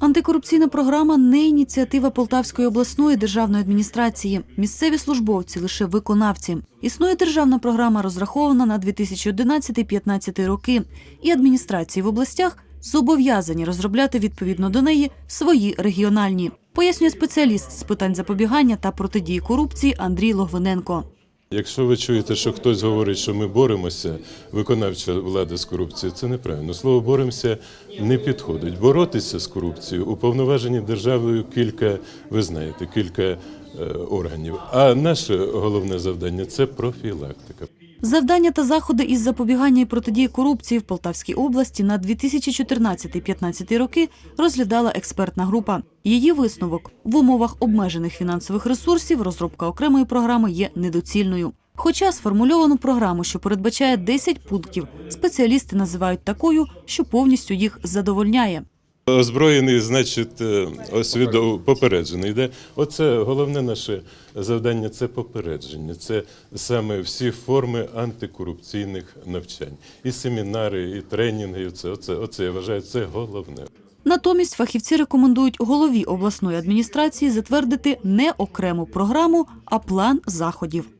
Антикорупційна програма не ініціатива Полтавської обласної державної адміністрації. Місцеві службовці лише виконавці. Існує державна програма, розрахована на 2011-2015 роки, і адміністрації в областях зобов'язані розробляти відповідно до неї свої регіональні. Пояснює спеціаліст з питань запобігання та протидії корупції Андрій Логвиненко. Якщо ви чуєте, що хтось говорить, що ми боремося, виконавча влада з корупцією, це неправильно. Слово боремося не підходить. Боротися з корупцією уповноважені державою кілька, ви знаєте, кілька е, органів. А наше головне завдання це профілактика. Завдання та заходи із запобігання і протидії корупції в Полтавській області на 2014-2015 роки розглядала експертна група. Її висновок в умовах обмежених фінансових ресурсів розробка окремої програми є недоцільною. Хоча сформульовану програму, що передбачає 10 пунктів, спеціалісти називають такою, що повністю їх задовольняє. Озброєний, значить, е, освідо попереджений. Де оце головне наше завдання це попередження. Це саме всі форми антикорупційних навчань, і семінари, і тренінги. і Це оце, оце я вважаю, це головне. Натомість фахівці рекомендують голові обласної адміністрації затвердити не окрему програму, а план заходів.